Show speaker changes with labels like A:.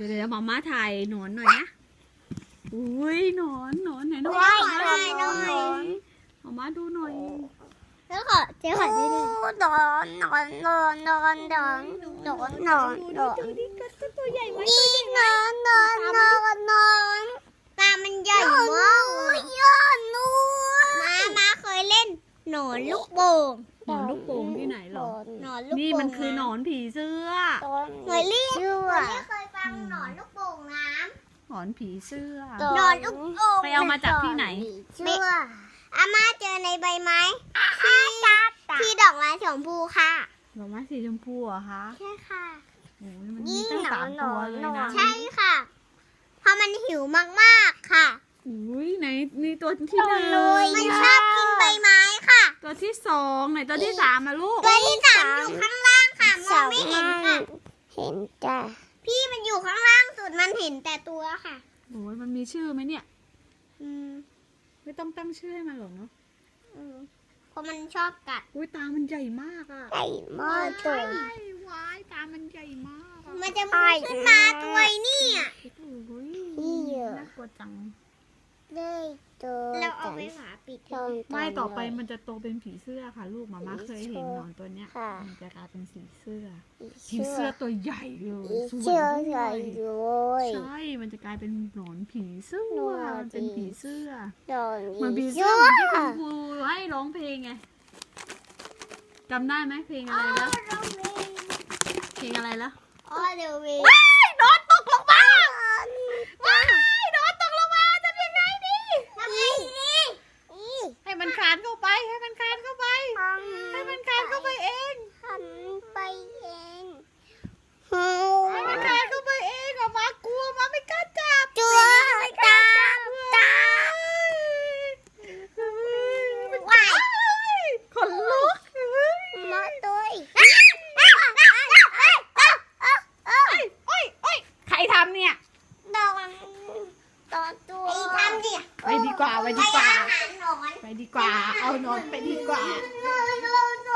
A: ดี๋ยวเดี๋ยวหมาม่าถ่ายหนอนหน่อยนะ อุ้ยหนอนหนอนไหนหนอน
B: ว้าย
A: หนอน
B: หน่อยหน่อย
A: หมาม่าดูหน่อย
B: แล้วขอเจ๊ขอด้วยดินอนนอนนอนนอนนอนนอนนอนนอน
A: ดูดิก็ตัวใหญ่ไหม
B: นี่นอนนอนนอนนอนตามันใหญ่มากยอดนูมามาเคยเล่นหนอนลูกโป่ง
A: หนอนลูกโป่งที่ไหนหรอ
B: หนอนลูกโป่ง
A: นี่มันคือหนอนผีเสื้อ
B: เคยเรียกเคย ฟังหนอนลูกโป่งน้
A: หนอนผีเสื้อำ
B: หนอนลูกโป่ง
A: ไปเอามาจากที่ไหน
B: เชื่ออาม่าเจอในใบไม้ที่ที่ดอกไม้ชมพูค่ะ
A: ดอกไม้สีชมพูเหรอคะ
B: ใช่ค่ะ
A: โอ้ยมันมีตั้งสามตัวเลยนะ
B: ใช่ค่ะเพราะมันหิวมากๆค่ะ
A: อุ้ยไหนนี่ตัวที่หนึ่ง
B: มันชอบกินใบไม้ค่ะ
A: ตัวที่สองไหนตัวที่สามอะลูก
B: ตัวที่สามอยู่ข้างล่างค่ะมองไม่เห็นค่ะ
C: เห็นจ้ะ
B: พี่มันอยู่ข้างล่างสุดมันเห็นแต่ตัวค่ะ
A: โอ้ยมันมีชื่อไหมเนี่ย
B: อืม
A: ไม่ต้องตั้งชื่อให้มันหรอกเนาะ
B: อืมเพราะมันชอบกัด
A: อุ้ยตามันใหญ่มากอะ
C: ไก่มอตัว
A: ว้ายวายตามันใหญ่มากอะ
B: มันจะมุดขึ้นมาตัวนี่อะ
A: โอ้ย
C: นี่เยอะ
A: น่ากลัวจัง
C: ได้ตัว
B: เราเอาไปฝาปิด
C: ตรง
A: ไม่ต่อไปมันจะโตเป็นผีเสื้อค่ะ ลูกหมาม่าเคยเห็นหนอนตัวเนี้ย
C: ค่ะ
A: มันจะกลายเป็นสีเสื้อผี
C: เชื่
A: เสื้
C: อ
A: อตัวใหญ่เลย
C: อี
A: สวย
C: เชื่อ
A: ด้
C: ใหญ่
A: วย
C: เลย
A: ใช่มันจะกลายเป็นหนอนผีเสื้อ
C: หนอน
A: มันเป็นผีเสื้อ
C: โดน
A: เหมือนผี
C: อี
A: เสื้อ
C: เชื่
A: เหมือนที่คุ
C: อ
A: ณครูให้ร้องเพลงไงจำได้ไหมเพลงอะไรแล้วเพลงอะไรแล้ว
B: อ๋อเดี๋ยวเว
A: ว้ายนอนตกลงมาว้ายนอนตกลงมาทำยังไงดี
B: ทำไงดี
A: ให้มันคลานเข้าไป ให้มันคลานเข้าไป ให้มันคลานเข้าไปเอง
C: ทำไปเอง
A: ให้มันคลานเข้าไปเองออกมากลัวมาไม่กล้าจับ
C: ตัวตาตา
A: ว้ายขนลุกเฮ้ย
C: มาตัว
A: โอ้ยโอ้ยโอ้ยใครทำเนี่ย
C: โดนตัวตัว
B: ไอ้ทำดิ
A: ไปดีกว่าไปดีกว่า
B: อาหารหนอน
A: ไปดีกว่า เอานอนไปดีกว่า
B: นอนน